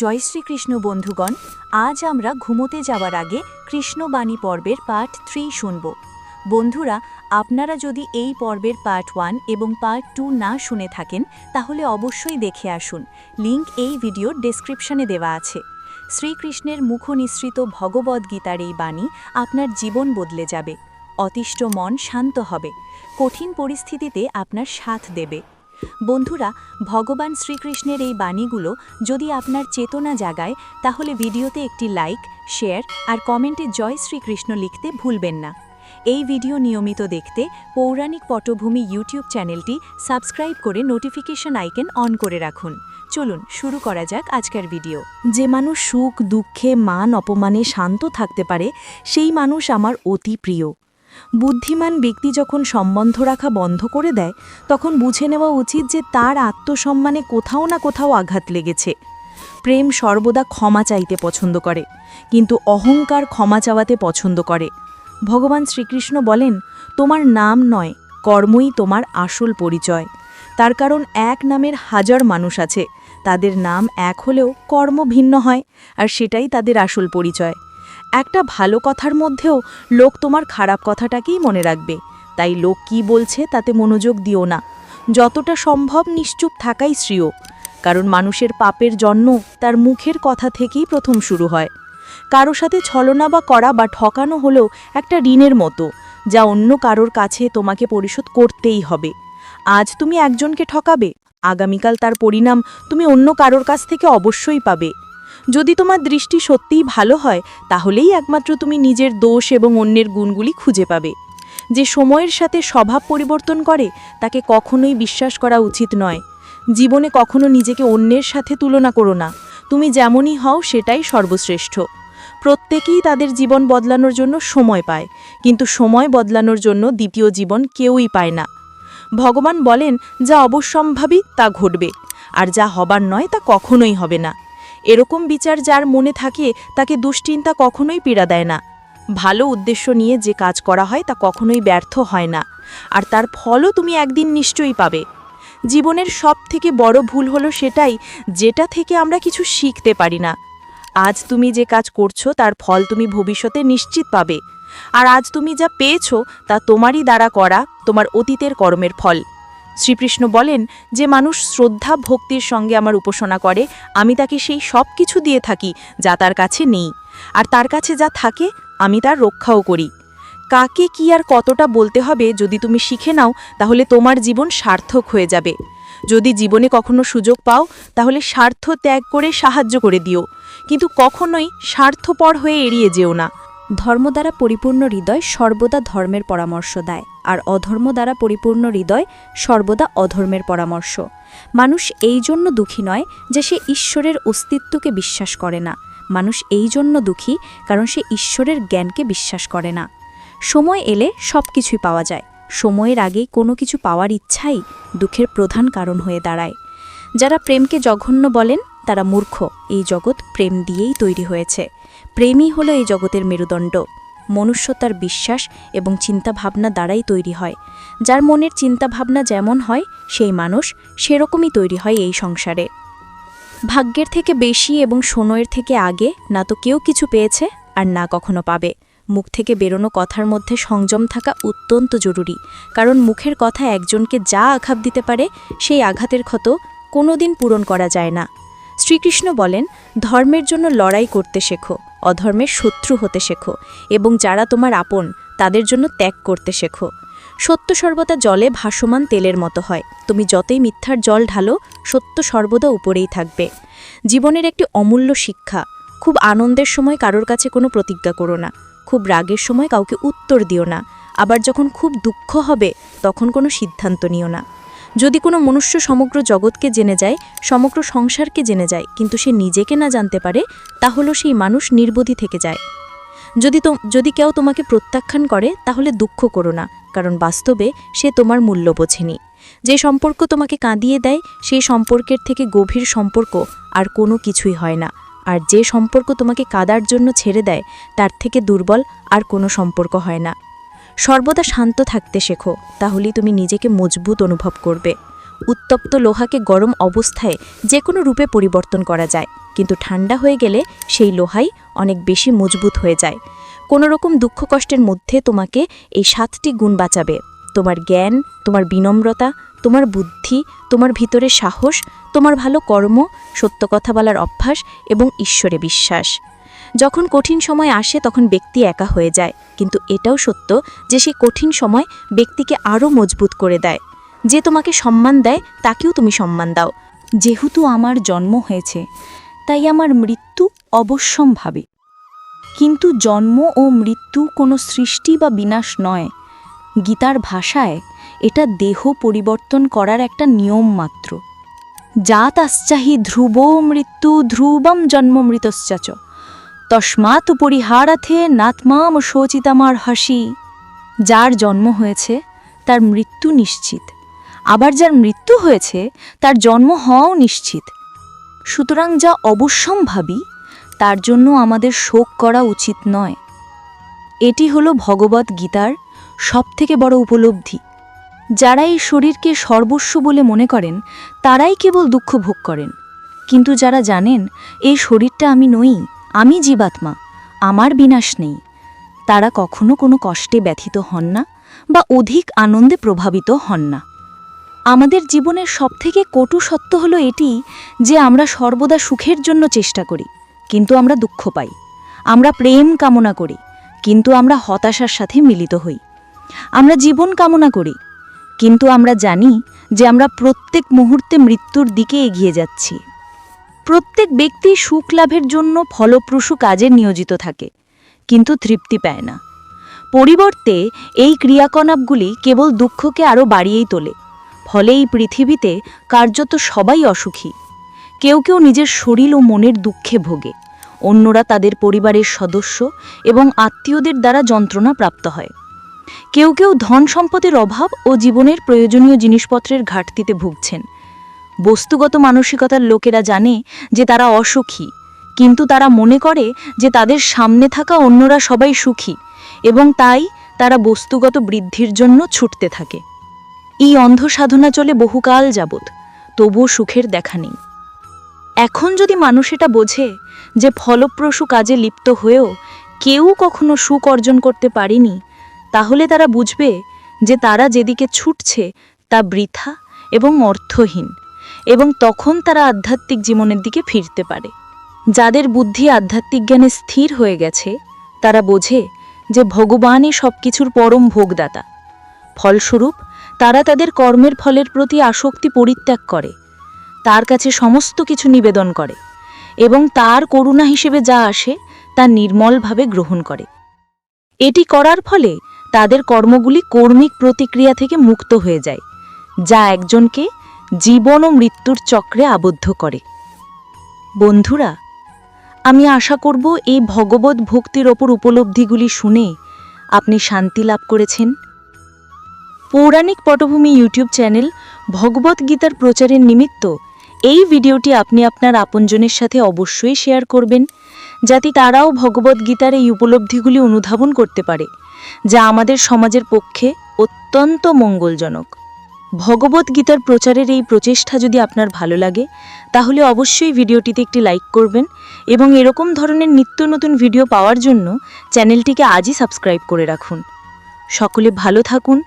জয় শ্রীকৃষ্ণ বন্ধুগণ, আজ আমরা ঘুমোতে যাওয়ার আগে কৃষ্ণবাণী পর্বের পার্ট থ্রি শুনব। বন্ধুরা, আপনারা যদি এই পর্বের পার্ট ওয়ান এবং পার্ট টু না শুনে থাকেন, তাহলে অবশ্যই দেখে আসুন। লিংক এই ভিডিওর ডেসক্রিপশনে দেওয়া আছে। শ্রীকৃষ্ণের মুখনিসৃত ভগবদ্গীতার এই বাণী আপনার জীবন বদলে যাবে। অতিষ্ঠ মন শান্ত হবে। কঠিন পরিস্থিতিতে আপনার সাথ দেবে। বন্ধুরা, ভগবান শ্রীকৃষ্ণের এই বাণীগুলো যদি আপনার চেতনা জাগায়, তাহলে ভিডিওতে একটি লাইক, শেয়ার আর কমেন্টে জয় শ্রীকৃষ্ণ লিখতে ভুলবেন না। এই ভিডিও নিয়মিত দেখতে পৌরাণিক পটভূমি ইউটিউব চ্যানেলটি সাবস্ক্রাইব করে নোটিফিকেশন আইকন অন করে রাখুন। চলুন, শুরু করা যাক আজকের ভিডিও। যে মানুষ সুখ, দুঃখে, মান, অপমানে শান্ত থাকতে পারে, সেই মানুষ আমার অতি প্রিয়। বুদ্ধিমান ব্যক্তি যখন সম্বন্ধ রাখা বন্ধ করে দেয়, তখন বুঝে নেওয়া উচিত যে তার আত্মসম্মানে কোথাও না কোথাও আঘাত লেগেছে। প্রেম সর্বদা ক্ষমা চাইতে পছন্দ করে, কিন্তু অহংকার ক্ষমা চাওয়াতে পছন্দ করে। ভগবান শ্রীকৃষ্ণ বলেন, তোমার নাম নয়, কর্মই তোমার আসল পরিচয়। তার কারণ এক নামের হাজার মানুষ আছে, তাদের নাম এক হলেও কর্ম ভিন্ন হয়, আর সেটাই তাদের আসল পরিচয়। একটা ভালো কথার মধ্যেও লোক তোমার খারাপ কথাটাকেই মনে রাখবে। তাই লোক কি বলছে তাতে মনোযোগ দিও না। যতটা সম্ভব নিশ্চুপ থাকাই শ্রেয়। কারণ মানুষের পাপের জন্ম তার মুখের কথা থেকেই প্রথম শুরু হয়। কারও সাথে ছলনা বা করা বা ঠকানো হলেও একটা ঋণের মতো, যা অন্য কারোর কাছে তোমাকে পরিশোধ করতেই হবে। আজ তুমি একজনকে ঠকাবে, আগামীকাল তার পরিণাম তুমি অন্য কারোর কাছ থেকে অবশ্যই পাবে। যদি তোমার দৃষ্টি সত্যিই ভালো হয়, তাহলেই একমাত্র তুমি নিজের দোষ এবং অন্যের গুণগুলি খুঁজে পাবে। যে সময়ের সাথে স্বভাব পরিবর্তন করে, তাকে কখনোই বিশ্বাস করা উচিত নয়। জীবনে কখনো নিজেকে অন্যের সাথে তুলনা করো না। তুমি যেমনই হও, সেটাই সর্বশ্রেষ্ঠ। প্রত্যেকেই তাদের জীবন বদলানোর জন্য সময় পায়, কিন্তু সময় বদলানোর জন্য দ্বিতীয় জীবন কেউই পায় না। ভগবান বলেন, যা অবশ্যম্ভাবী, তা ঘটবে। আর যা হবার নয়, তা কখনোই হবে না। এরকম বিচার যার মনে থাকে, তাকে দুশ্চিন্তা কখনোই পীড়া দেয় না। ভালো উদ্দেশ্য নিয়ে যে কাজ করা হয়, তা কখনোই ব্যর্থ হয় না। আর তার ফলও তুমি একদিন নিশ্চয়ই পাবে। জীবনের সব থেকে বড় ভুল হলো সেটাই, যেটা থেকে আমরা কিছু শিখতে পারি না। আজ তুমি যে কাজ করছ, তার ফল তুমি ভবিষ্যতে নিশ্চিত পাবে। আর আজ তুমি যা পেয়েছ, তা তোমারই দ্বারা করা, তোমার অতীতের কর্মের ফল। শ্রীকৃষ্ণ বলেন যে মানুষ শ্রদ্ধা, ভক্তির সঙ্গে আমার উপাসনা করে, আমি তাকে সেই সব কিছু দিয়ে থাকি যা তার কাছে নেই। আর তার কাছে যা থাকে, আমি তার রক্ষাও করি। কাকে কি আর কতটা বলতে হবে যদি তুমি শিখে নাও, তাহলে তোমার জীবন সার্থক হয়ে যাবে। যদি জীবনে কখনো সুযোগ পাও, তাহলে স্বার্থ ত্যাগ করে সাহায্য করে দিও। কিন্তু কখনোই স্বার্থপর হয়ে এড়িয়ে যেও না। ধর্ম দ্বারা পরিপূর্ণ হৃদয় সর্বদা ধর্মের পরামর্শ দেয়, আর অধর্ম দ্বারা পরিপূর্ণ হৃদয় সর্বদা অধর্মের পরামর্শ। মানুষ এই জন্য দুঃখী নয় যে সে ঈশ্বরের অস্তিত্বকে বিশ্বাস করে না। মানুষ এই জন্য দুঃখী কারণ সে ঈশ্বরের জ্ঞানকে বিশ্বাস করে না। সময় এলে সব কিছুই পাওয়া যায়। সময়ের আগেই কোনো কিছু পাওয়ার ইচ্ছাই দুঃখের প্রধান কারণ হয়ে দাঁড়ায়। যারা প্রেমকে জঘন্য বলেন, তারা মূর্খ। এই জগৎ প্রেম দিয়েই তৈরি হয়েছে। প্রেমই হলো এই জগতের মেরুদণ্ড। মনুষ্য তার বিশ্বাস এবং চিন্তাভাবনা দ্বারাই তৈরি হয়। যার মনের চিন্তাভাবনা যেমন হয়, সেই মানুষ সেরকমই তৈরি হয় এই সংসারে। ভাগ্যের থেকে বেশি এবং সময়ের থেকে আগে না তো কেউ কিছু পেয়েছে আর না কখনো পাবে। মুখ থেকে বেরোনো কথার মধ্যে সংযম থাকা অত্যন্ত জরুরি। কারণ মুখের কথা একজনকে যা আঘাত দিতে পারে, সেই আঘাতের ক্ষত কোনোদিন পূরণ করা যায় না। শ্রীকৃষ্ণ বলেন, ধর্মের জন্য লড়াই করতে শেখো, অধর্মের শত্রু হতে শেখো, এবং যারা তোমার আপন, তাদের জন্য ত্যাগ করতে শেখো। সত্য সর্বদা জলে ভাসমান তেলের মতো হয়। তুমি যতই মিথ্যার জল ঢালো, সত্য সর্বদা উপরেই থাকবে। জীবনের একটি অমূল্য শিক্ষা। খুব আনন্দের সময় কারোর কাছে কোনো প্রতিজ্ঞা করো না। খুব রাগের সময় কাউকে উত্তর দিও না। আবার যখন খুব দুঃখ হবে, তখন কোনো সিদ্ধান্ত নিও না। যদি কোনো মনুষ্য সমগ্র জগৎকে জেনে যায়, সমগ্র সংসারকে জেনে যায়, কিন্তু সে নিজেকে না জানতে পারে, তাহলে সেই মানুষ নির্বোধী থেকে যায়। যদি যদি কেউ তোমাকে প্রত্যাখ্যান করে, তাহলে দুঃখ করো না, কারণ বাস্তবে সে তোমার মূল্য বোঝেনি। যে সম্পর্ক তোমাকে কাঁদিয়ে দেয়, সেই সম্পর্কের থেকে গভীর সম্পর্ক আর কোনো কিছুই হয় না। আর যে সম্পর্ক তোমাকে কাদার জন্য ছেড়ে দেয়, তার থেকে দুর্বল আর কোনো সম্পর্ক হয় না। সর্বদা শান্ত থাকতে শেখো, তাহলেই তুমি নিজেকে মজবুত অনুভব করবে। উত্তপ্ত লোহাকে গরম অবস্থায় যে কোনো রূপে পরিবর্তন করা যায়, কিন্তু ঠান্ডা হয়ে গেলে সেই লোহাই অনেক বেশি মজবুত হয়ে যায়। কোনো রকম দুঃখ কষ্টের মধ্যে তোমাকে এই সাতটি গুণ বাঁচাবে। তোমার জ্ঞান, তোমার বিনম্রতা, তোমার বুদ্ধি, তোমার ভিতরে সাহস, তোমার ভালো কর্ম, সত্য কথা বলার অভ্যাস এবং ঈশ্বরে বিশ্বাস। যখন কঠিন সময় আসে তখন ব্যক্তি একা হয়ে যায়। কিন্তু এটাও সত্য যে সেই কঠিন সময় ব্যক্তিকে আরও মজবুত করে দেয়। যে তোমাকে সম্মান দেয়, তাকেও তুমি সম্মান দাও। যেহেতু আমার জন্ম হয়েছে, তাই আমার মৃত্যু অবশ্যম্ভাবী। কিন্তু জন্ম ও মৃত্যু কোনো সৃষ্টি বা বিনাশ নয়। গীতার ভাষায় এটা দেহ পরিবর্তন করার একটা নিয়ম মাত্র। জাতাশ্চাহি ধ্রুব মৃত্যু ধ্রুবম জন্ম মৃতশ্চাচ। তস্মাৎ পরিহারাথে নাতমাম শোচিতামার হাসি। যার জন্ম হয়েছে, তার মৃত্যু নিশ্চিত। আবার যার মৃত্যু হয়েছে, তার জন্ম হওয়াও নিশ্চিত। সুতরাং যা অবশ্যম্ভাবী, তার জন্য আমাদের শোক করা উচিত নয়। এটি হলো ভগবত গীতার সবথেকে বড় উপলব্ধি। যারা এই শরীরকে সর্বস্ব বলে মনে করেন, তারাই কেবল দুঃখ ভোগ করেন। কিন্তু যারা জানেন, এই শরীরটা আমি নই আমি জীবাত্মা, আমার বিনাশ নেই। তারা কখনো কোনো কষ্টে ব্যথিত হন না বা অধিক আনন্দে প্রভাবিত হন না। আমাদের জীবনের সবথেকে কটু সত্য হলো এটি যে আমরা সর্বদা সুখের জন্য চেষ্টা করি, কিন্তু আমরা দুঃখ পাই। আমরা প্রেম কামনা করি, কিন্তু আমরা হতাশার সাথে মিলিত হই। আমরা জীবন কামনা করি, কিন্তু আমরা জানি যে আমরা প্রত্যেক মুহূর্তে মৃত্যুর দিকে এগিয়ে যাচ্ছি। প্রত্যেক ব্যক্তি সুখ লাভের জন্য ফলপ্রসূ কাজে নিয়োজিত থাকে, কিন্তু তৃপ্তি পায় না। পরিবর্তে এই ক্রিয়াকলাপগুলি কেবল দুঃখকে আরও বাড়িয়েই তোলে, ফলে এই পৃথিবীতে কার্যত সবাই অসুখী। কেউ কেউ নিজের শরীর ও মনের দুঃখে ভোগে, অন্যরা তাদের পরিবারের সদস্য এবং আত্মীয়দের দ্বারা যন্ত্রণা প্রাপ্ত হয়। কেউ কেউ ধন সম্পদের অভাব ও জীবনের প্রয়োজনীয় জিনিসপত্রের ঘাটতিতে ভুগছেন বস্তুগত মানসিকতার লোকেরা জানে যে তারা অসুখী, কিন্তু তারা মনে করে যে তাদের সামনে থাকা অন্যরা সবাই সুখী এবং তাই তারা বস্তুগত বৃদ্ধির জন্য ছুটতে থাকে। এই অন্ধ সাধনা চলে বহুকাল যাবৎ, তবুও সুখের দেখা নেই। এখন যদি মানুষ এটা বোঝে যে ফলপ্রসূ কাজে লিপ্ত হয়েও কেউ কখনো সুখ অর্জন করতে পারেনি, তাহলে তারা বুঝবে যে তারা যেদিকে ছুটছে তা বৃথা এবং অর্থহীন। এবং তখন তারা আধ্যাত্মিক জীবনের দিকে ফিরতে পারে। যাদের বুদ্ধি আধ্যাত্মিক জ্ঞানে স্থির হয়ে গেছে, তারা বোঝে যে ভগবানই সব কিছুর পরম ভোগদাতা। ফলস্বরূপ, তারা তাদের কর্মের ফলের প্রতি আসক্তি পরিত্যাগ করে, তার কাছে সমস্ত কিছু নিবেদন করে এবং তার করুণা হিসেবে যা আসে, তা নির্মলভাবে গ্রহণ করে। এটি করার ফলে তাদের কর্মগুলি কর্মিক প্রতিক্রিয়া থেকে মুক্ত হয়ে যায়, যা একজনকে জীবন ও মৃত্যুর চক্রে আবদ্ধ করে। বন্ধুরা, আমি আশা করব এই ভগবত ভক্তির ওপর উপলব্ধিগুলি শুনে আপনি শান্তি লাভ করেছেন। পৌরাণিক পটভূমি ইউটিউব চ্যানেল ভগবত গীতার প্রচারের নিমিত্ত এই ভিডিওটি আপনি আপনার আপনজনের সাথে অবশ্যই শেয়ার করবেন, যাতে তারাও ভগবত গীতার এই উপলব্ধিগুলি অনুধাবন করতে পারে, যা আমাদের সমাজের পক্ষে অত্যন্ত মঙ্গলজনক। ভগবত গীতার প্রচারের এই প্রচেষ্টা যদি আপনার ভালো লাগে, তাহলে অবশ্যই ভিডিওটিতে একটি লাইক করবেন এবং এরকম ধরনের নিত্য নতুন ভিডিও পাওয়ার জন্য চ্যানেলটিকে আজই সাবস্ক্রাইব করে রাখুন। সকলে ভালো থাকুন।